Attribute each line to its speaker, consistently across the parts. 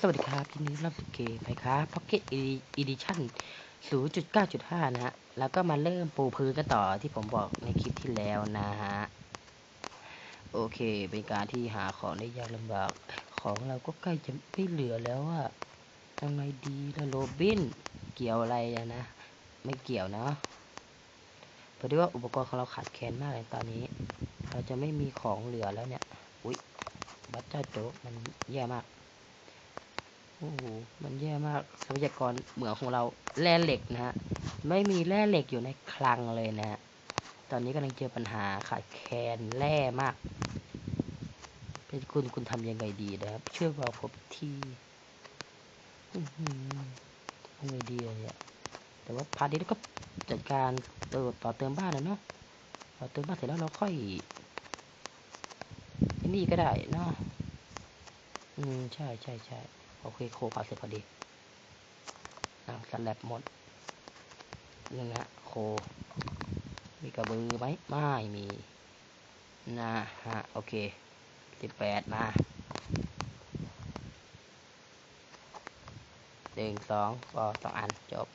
Speaker 1: สวัสดีครับทีนี้รับเกมไปครับ Pocket Edition 0.9.5 นะฮะ แล้วก็มาเริ่มปูพื้นกันต่อที่ผมบอกในคลิปที่แล้วนะฮะ โอเค เป็นการที่หาของได้ยากลำบาก ของเราก็ใกล้จะไม่เหลือแล้วอะทำไงดีละโรบิน เกี่ยวอะไรอะนะ ไม่เกี่ยวเนาะเพราะว่าอุปกรณ์ของเราขาดแคลนมากเลยตอนนี้ เราจะไม่มีของเหลือแล้วเนี่ย อุ๊ย บัตเจ้าโจ๊กมันแย่มาก โอ้โห มันแย่มากทรัพยากรเหมืองของเราแร่เหล็กนะฮะ ไม่มีแร่เหล็กอยู่ในคลังเลยนะฮะ ตอนนี้กำลังเจอปัญหาขาดแคลนแร่มาก เป็นคุณคุณทำยังไงดีนะครับ ช่วยบอกผมทีอื้อหือทำไงดีเนี่ยแต่ว่าพาร์ทนี้ก็จัดการเติมต่อเติมบ้านนะเนาะ ต่อเติมบ้านเสร็จแล้วเราค่อยนี่ก็ได้เนาะ อืม ใช่ใช่ใช่ โอเคโคพาเสร็จพอดีนะสแลบหมดนี่นะโค มีกระบือไหมไม่มีนะฮะโอเคสิบแปดมาหนึ่งสองก็สองอันจบ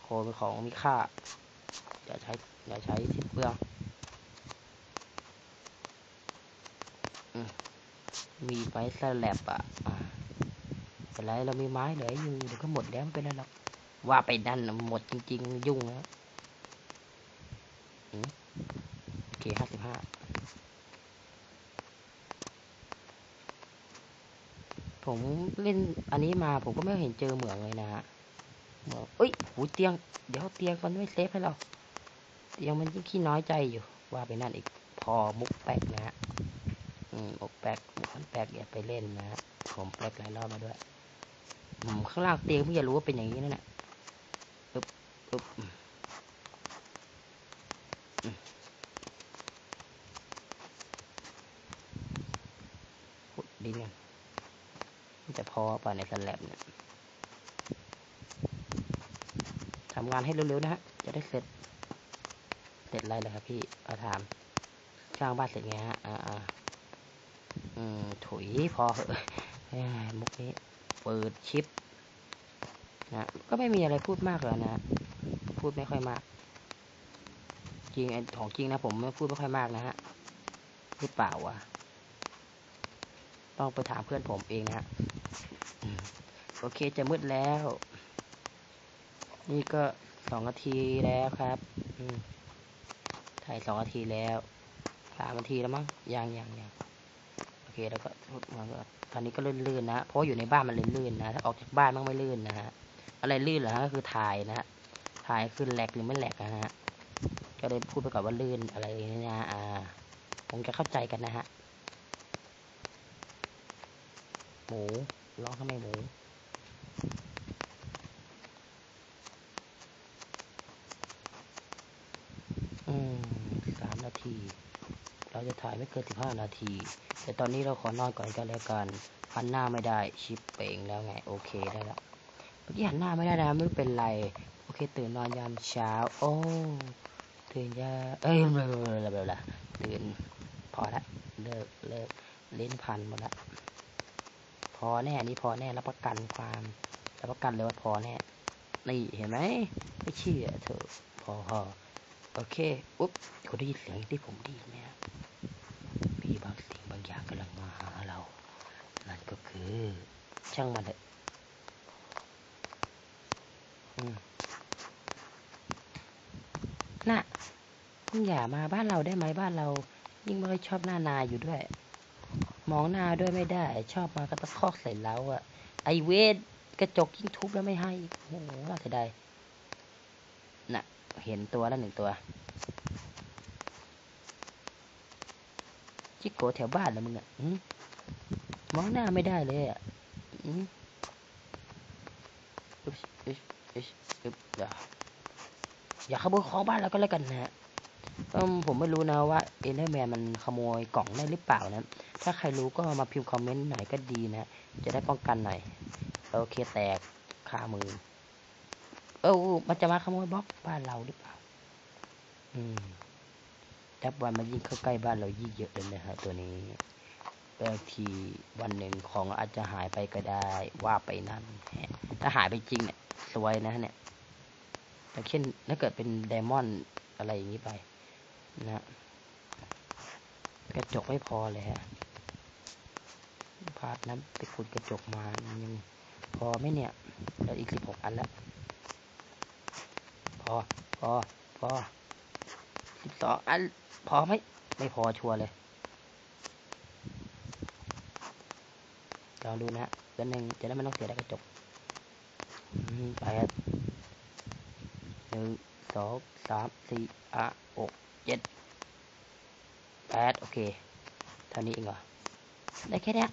Speaker 1: โคเป็นของมีค่าอย่าใช้อย่าใช้สิ้นเปลืองมีไม้สแลบอะ อ่าเป็นไรเรามีไม้เหลืออยู่เดี๋ยวก็หมดแล้วไม่เป็นไรหรอกว่าไปนั่นหมดจริง ๆ ยุ่งแล้วโอเคห้าสิบห้าผมเล่นอันนี้มาผมก็ไม่เห็นเจอเหมืองเลยนะฮะเหมืองเอ้ยหูเตียง เดี๋ยวเตียงมันไม่เซฟให้เรา เตียงมันยิ่งขี้น้อยใจอยู่ ว่าไปนั่นอีก พอมุกแป๊กนะฮะ อืมอกแป๊กหมอนแป๊กอย่าไปเล่นนะฮะ ผมแป๊กหลายรอบมาด้วย ข้างล่างเตียงไม่อยากรู้ว่าเป็นอย่างนี้นั่นแหละอึ๊บอึ๊บขุดดินกันมันจะพอป่ะในสแลบเนี่ยทำงานให้เร็วๆนะฮะ จะได้เสร็จ เสร็จไรเลยครับพี่เอาถามสร้างบ้านเสร็จไงฮะ อ่าอ่าอืมถุยพอเหอะเอ้ยมุกนี้ เปิดชิปนะก็ไม่มีอะไรพูดมากเลยนะ พูดไม่ค่อยมาก จริงของจริงนะ ผมไม่พูดไม่ค่อยมากนะฮะหรือเปล่าวะต้องไปถามเพื่อนผมเองนะฮะโอเคจะมืดแล้ว นี่ก็สองนาทีแล้วครับถ่ายสองนาทีแล้วสามนาทีแล้วมั้งยังยังยังโอเคแล้วก็มันก็ ตอนนี้ก็ลื่นๆนะ เพราะอยู่ในบ้านมันลื่นๆนะ ถ้าออกจากบ้านมันไม่ลื่นนะฮะ อะไรลื่นเหรอฮะก็คือถ่ายนะฮะ ถ่ายคือแหลกหรือไม่แหลกนะฮะ ก็เลยพูดไปก่อนว่าลื่นอะไรนี่นะ อ่า ผมจะเข้าใจกันนะฮะ หมูร้องทำไมหมูอืมสามนาที จะถ่ายไม่เกินสิบห้านาที แต่ตอนนี้เราขอนอนก่อนกันแล้วกันหันหน้าไม่ได้ชิปเป่งแล้วไง โอเคได้แล้วเมื่อกี้หันหน้าไม่ได้นะไม่เป็นไร โอเค ตื่นนอนยามเช้า โอ้ตื่นยาเอ้ยเบลาเบลาเบลาตื่นพอละเลิกเลิกเล่นพันหมดละพอแน่นี่พอแน่รับประกันความรับประกันเลยว่าพอแน่นี่เห็นไหมไม่เชื่อเถอะพอพอโอเค อุ๊บคุณได้ยินเสียงที่ผมด้ยินไหมครับางสิ่งบางอย่ากำลังมาหาเรา นั่นก็คือช่างมันเถอะอืมน่ะคุณอย่ามาบ้านเราได้ไหมบ้านเรา ยิ่งไม่ค่อยชอบหน้านาอยู่ด้วย มองหน้าด้วยไม่ได้ ชอบมากระตะคอกใส่เราอะไอเวทกระจกยิ่งทุบแล้วไม่ให้โอ้โหน่าเสียดายน่ะ เห็นตัวแล้วหนึ่งตัว จิโกแถวบ้านแล้วมึงอะอืมมองหน้าไม่ได้เลยอะอืมอึ๊บอึ๊บอึ๊บอึ๊บอย่าอย่าขโมยของบ้านเราก็แล้วกันนะฮะอืมผมไม่รู้นะว่าเอเนอร์แมนมันขโมยกล่องได้หรือเปล่านะ ถ้าใครรู้ก็มาพิมพ์คอมเมนต์หน่อยก็ดีนะ จะได้ป้องกันหน่อย โอเคแตกคามือ เออมันจะมาขโมยบล็อกบ้านเราหรือเปล่า อืม จับวันมันยิ่งเข้าใกล้บ้านเรายิ่งเยอะเลยนะฮะตัวนี้บางทีวันหนึ่งของอาจจะหายไปก็ได้ว่าไปนั่นถ้าหายไปจริงเนี่ยสวยนะเนี่ยอย่เช่นถ้าเกิดเป็นไดมอนด์อะไรอย่างนี้ไปนะกระจกไม่พอเลยฮะพาดน้ำไปขุดกระจกมายังพอไหมเนี่ยเหลืออีกสิบหกอันแล้วพอพอพอสิบสองอัน พอไหมไม่พอชัวร์เลยลองดูนะเดือนหนึ่งจะได้ไม่ต้องเสียได้กระจกแปดหนึ่งสองสามสี่อะหกเจ็ดแปดโอเค เท่านี้เองเหรอ ได้แค่เนี้ย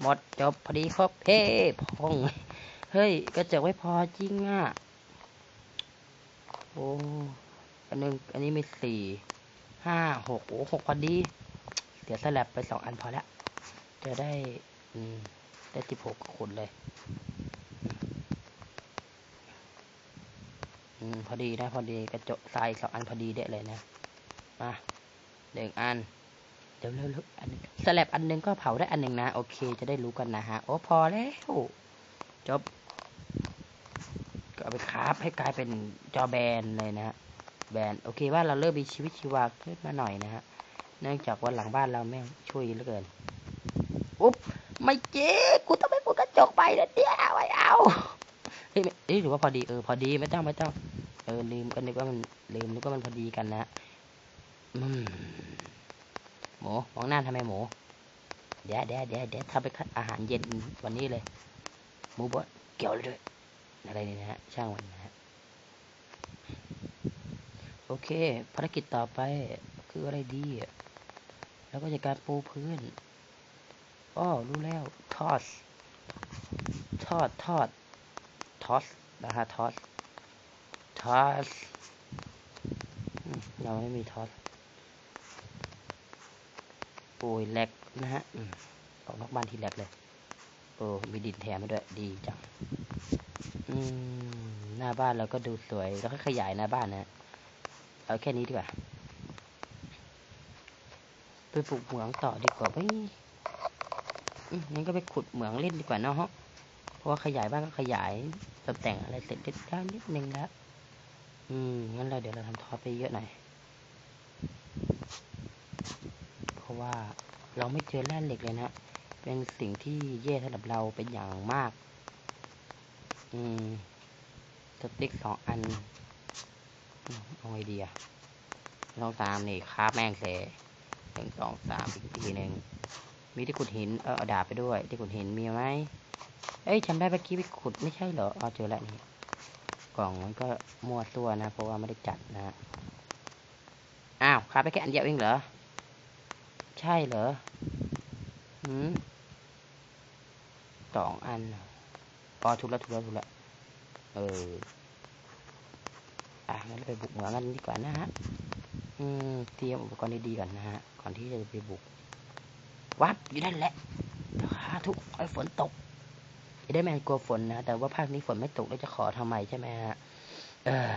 Speaker 1: หมดจบพอดีครบเฮ้พอง เฮ้ย กระจกไม่พอจริงอะ อ้อันหนึงอันนี้มีสี่ห้าหกโอ้หกพอดี เดี๋ยวสลับไปสองอันพอละจะได้อืมได้สิบหกขุนเลยอืมพอดีนะพอดีกระจกทรายสองอันพอดีเด็ดเลยนะมาหนึ่งอันเดี๋ยวเร็วๆอันสลับอันหนึงก็เผาได้อันหนึ่งนะ โอเค จะได้รู้กันนะฮะโอ้พอแล้วจบ เอาไปคราฟให้กลายเป็นจอแบนเลยนะฮะแบนโอเคว่าเราเริ่มมีชีวิตชีวาขึ้นมาหน่อยนะฮะเนื่องจากว่าหลังบ้านเราแม่งช่วยเหลือเกินอุ๊บไม่เจ๊กูต้องไปปูกระจกไปนะเนี่ยไม่เอาเฮ้ยไม่เอ้ยหรือว่าพอดีเออพอดีไม่ต้องไม่ต้องเออลืมก็นึกว่ามันลืมนึกว่ามันพอดีกันนะอืมหมูมองหน้าทำไมหมูเดี๋ยวเดี๋ยวเดี๋ยวเดี๋ยวทำไปอาหารเย็นวันนี้เลยหมูบดเกี่ยวเลยด้วย อะไรเนี่ยนะฮะช่างมันนะฮะโอเค ภารกิจต่อไปคืออะไรดี แล้วก็จะการปูพื้นอ้อรู้แล้ว ทอส ทอด ทอด ทอสนะฮะทอส ทอส เราไม่มีทอสโอ้ยแหลกนะฮะออกนอกบ้านทีแหลกเลย โอ้มีดินแถมมาด้วย ดีจัง หน้าบ้านเราก็ดูสวย แล้วก็ขยายหน้าบ้านนะ เอาแค่นี้ดีกว่า ไปปลูกเหมืองต่อดีกว่าไม่อืมงั้นก็ไปขุดเหมืองเล่นดีกว่าเนาะฮะเพราะว่าขยายบ้านก็ขยายตกแต่งอะไรเสร็จเรียบร้อยนิดนึงแล้ว อืม งั้นเราเดี๋ยวเราทำทอไปเยอะหน่อย เพราะว่าเราไม่เจอแร่เหล็กเลยนะ เป็นสิ่งที่แย่สำหรับเราเป็นอย่างมาก มสติ๊กสองอันอืมเอาไงดีอะสองสามนี่คาบแม่งเสหนึ่งสองสามอีกทีหนึ่งมีที่ขุดหินเออเอาดาบไปด้วย ที่ขุดหินมีไหมเอ้ยจำได้เมื่อกี้ไปขุดไม่ใช่เหรออ๋อเจอแล้วนี่กล่องมันก็มั่วตัวนะ เพราะว่าไม่ได้จัดนะอ้าวคาบไปแค่อันเดียวเองเหรอใช่เหรอหืมสองอันเหรอ อ๋อถูกแล้วถูกแล้วถูกแล้วเอออะงั้นไปบุกเหมืองกันดีกว่านะฮะอืมเตรียมอุปกรณ์ดีๆก่อนนะฮะก่อนที่จะไปบุก วัดอยู่นั่นแหละหาทุกคอยฝนตกจะได้ไม่กลัวฝนนะแต่ว่าภาคนี้ฝนไม่ตกแล้วจะขอทำไมใช่ไหมฮะเออ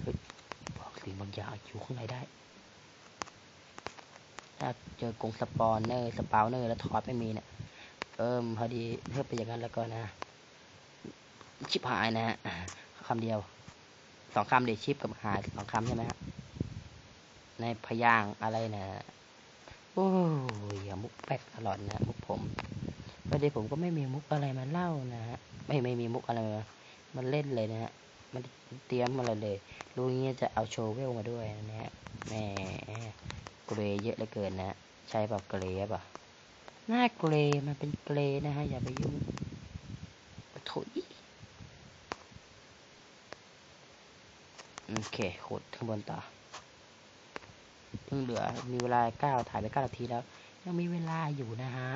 Speaker 1: เฮ้ยบอกสิ่งบางอย่างอยู่ข้างในได้ถ้าเจอกงสปอนเนอร์สปาวเนอร์แล้วทอดไม่มีเนี่ย เอิมพอดีเท่าไปนอย่างนั้นแล้วก็นะ ชิบหายนะฮะคำเดียวสองคำเดี๋ยวชิปกับหายสองคำใช่ไหมฮะในพยางอะไรนะโอ้ยอย่ามุกแป๊กตลอดนะมุกผมพอดีผมก็ไม่มีมุกอะไรมาเล่านะฮะไม่ไม่มีมุกอะไรมามันเล่นเลยนะฮะมันเตรียมมาเลยเลยรู้งี้ยจะเอาโชว์เวลมาด้วยนะฮะแหมเกรย์เยอะเหลือเกินนะใช่แบบเกรย์ป่ะ หน้าเกรย์มันเป็นเกรย์นะฮะอย่าไปยุ่งถุยโอเคขุดข้างบนต่อเพิ่งเหลือมีเวลาเก้าถ่ายไปเก้านาทีแล้ว ยังมีเวลาอยู่นะฮะ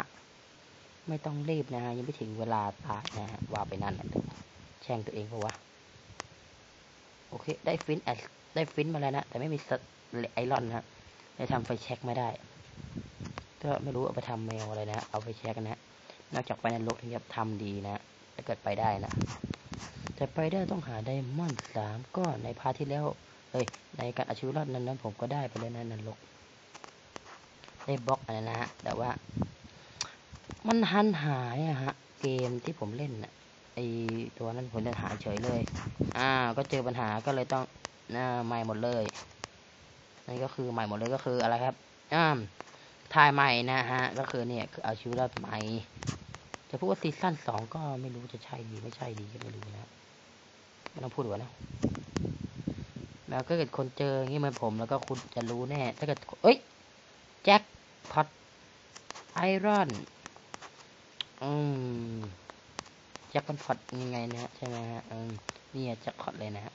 Speaker 1: ไม่ต้องรีบนะฮะ ยังไม่ถึงเวลาตายนะฮะว่าไปนั่นแหละแช่งตัวเองเพราะว่าโอเค ได้ฟินแอดได้ฟินมาแล้วนะ แต่ไม่มีไอรอนนะฮะได้ทำไฟแช็กไม่ได้ ก็ไม่รู้เอาไปทำแมวอะไรนะ เอาไฟแช็กนะฮะนอกจากไปในโลกที่จะทำดีนะถ้าเกิดไปได้นะ แต่ไปเดอร์ต้องหาไดมอนด์สามก้อนในพาทที่แล้วเฮ้ยในการอาชีวรอดนั้นนั้นผมก็ได้ไปแล้วนะนันลกได้บล็อกอะไรนะฮะแต่ว่า มันหันหายอะฮะ เกมที่ผมเล่นน่ะไอตัวนั้นผมเล่นหายเฉยเลย อ่า ก็เจอปัญหาก็เลยต้องน่าใหม่หมดเลยนั่ก็คือใหม่หมดเลยก็คืออะไรครับอ่า ถ่ายใหม่นะฮะ ก็คือเนี่ยคือเอาชีวิตรอดใหม่ จะพูดว่าซีซั่นสองก็ไม่รู้จะใช่ดีไม่ใช่ดีก็ไม่รู้นะไม่ต้องพูดดีกว่านะแล้วก็เกิดคนเจออย่างนี้เหมือนผมแล้วก็คุณจะรู้แน่ ถ้าเกิดเอ้ยแจ็คพอตไอรอนอืมแจ็คพอตยังไงนะใช่ไหมฮะอืมนี่แจ็คพอตเลยนะฮะ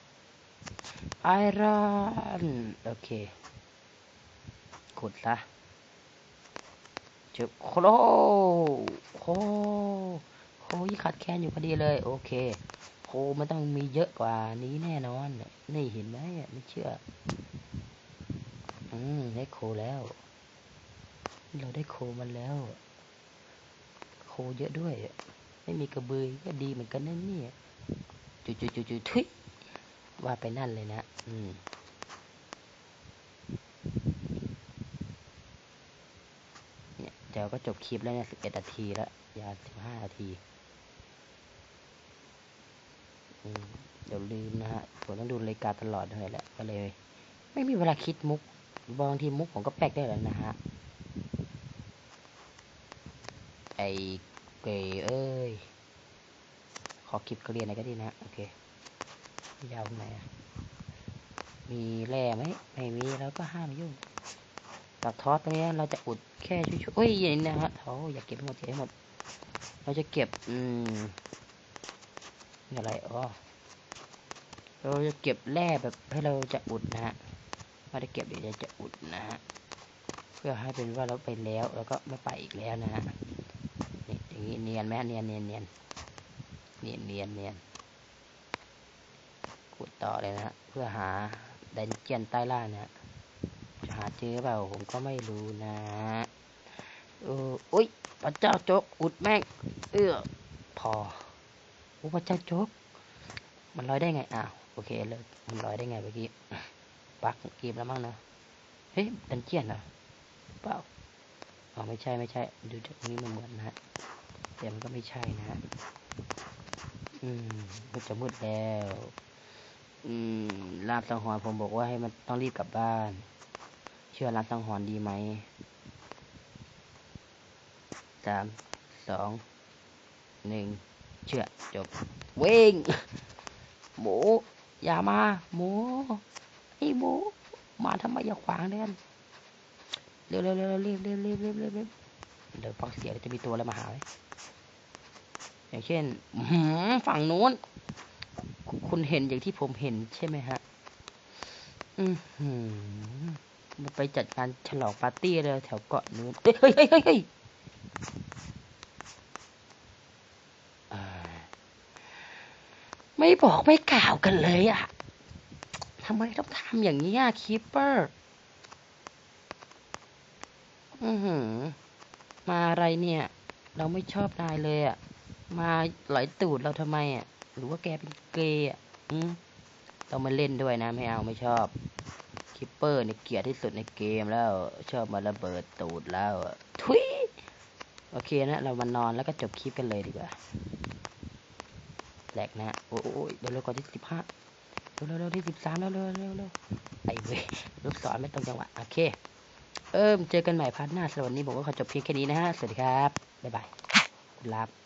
Speaker 1: ไอรอน โอเคขุดซะ จอโคโลโคโคยี่ขาดแคลนอยู่พอดีเลย โอเคโคมันต้องมีเยอะกว่านี้แน่นอนนี่เห็นไหมอะไม่เชื่อ อืมได้โคแล้ว เราได้โคมันแล้ว โคเยอะด้วย ไม่มีกระบือก็ดีเหมือนกันนั่นนี่จุจุจุจุทุยว่าไปนั่นเลยนะ อืม เนี่ยเดี๋ยวก็จบคลิปแล้วเนี่ยสิบเอ็ดนาทีแล้วยาสิบห้านาทีเดี๋ยวลืมนะฮะผมต้องดูรายการตลอดเลยแหละก็เลย ไม่มีเวลาคิดมุกบางทีมุกผมก็แปลกได้แล้วนะฮะไอเกย์เอ้ยขอคลิปเกรียนหน่อยก็ดีนะโอเคยาวไหนมีแร่ไหมไม่มีแล้วก็ห้ามยุ่ง ตักทอสตรงนี้เราจะอุดแค่ช่วยๆเอ้ยย่างนี้นะฮะเขาอยากเก็บหมดเก็บหมด เราจะเก็บอืมอะไรอ๋อเราจะเก็บแร่แบบให้เราจะอุดนะฮะไม่ได้เก็บเดี๋ยวจะอุดนะฮะเพื่อให้เป็นว่าเราไปแล้วแล้วก็ไม่ไปอีกแล้วนะฮะนี่อย่างนี้เนียนไหมเนียนเนียนเนียนเนียนเนียนเนียนขุดต่อเลยนะฮะเพื่อหาดันเจียนใต้ล่างนะฮะาเจอเปล่าผมก็ไม่รู้นะเอออุ้ยพระเจ้าโจกอุดแม่ง เออพอโอ้พระเจ้าโจกมันลอยได้ไงอ้าวโอเคเลยมันลอยได้ไงเมื่อกี้ปักเกมแล้วมั้งเนาะเฮ้ยดันเจียนเหรอเปล่าอ๋อไม่ใช่ไม่ใช่ ดูจากนี้มันเหมือนนะฮะแต่มันก็ไม่ใช่นะฮะอืมมันจะมืดแล้ว อืมลาบสังหรณ์ผมบอกว่าให้มันต้องรีบกลับบ้าน ชื่อรับสังหรณ์ดีไหมสามสองหนึ่งเชื่อจบเว่งหมูอย่ามาหมูไอ้หมูมาทำไมอย่าขวางเล่นเร็วเร็วเร็วเร็วเร็วเร็วเร็วเร็วเร็วเดี๋ยวฟังเสียงจะมีตัวอะไรมาหาไหมอย่างเช่นฝั่งนู้น คุณเห็นอย่างที่ผมเห็นใช่ไหมฮะ อือหือ มันไปจัดการฉลองปาร์ตี้เลยแถวเกาะนู้นเฮ้ยเฮ้ยเฮ้ยเฮ้ยไม่บอกไม่กล่าวกันเลยอะทำไมต้องทำอย่างนี้อะคีปเปอร์อือหือ มาอะไรเนี่ย เราไม่ชอบนายเลยอะมาไหลตูดเราทำไมอะหรือว่าแกเป็นเกย์อะ อืมต้องมาเล่นด้วยนะ ไม่เอาไม่ชอบ คิปเปอร์เนี่เกียดที่สุดในเกมแล้ว ชอบมาระเบิดตูดแล้วอะทุยโอเคนะเรามานอนแล้วก็จบคลิปกันเลยดีกว่าแหลกนะโอ้ยเดี๋ยวเราก่อนที่สิบห้าเร็วเร็วเร็วที่สิบสามเร็วเร็วเร็วเร็วไอ้เว้ยลูกศรไม่ตรงจังหวะโอเค เอิ่มเจอกันใหม่พาร์ทหน้าสำหรับวันนี้ผมก็ขอจบเพียงแค่นี้นะฮะ สวัสดีครับ บ๊ายบายคุณลาบ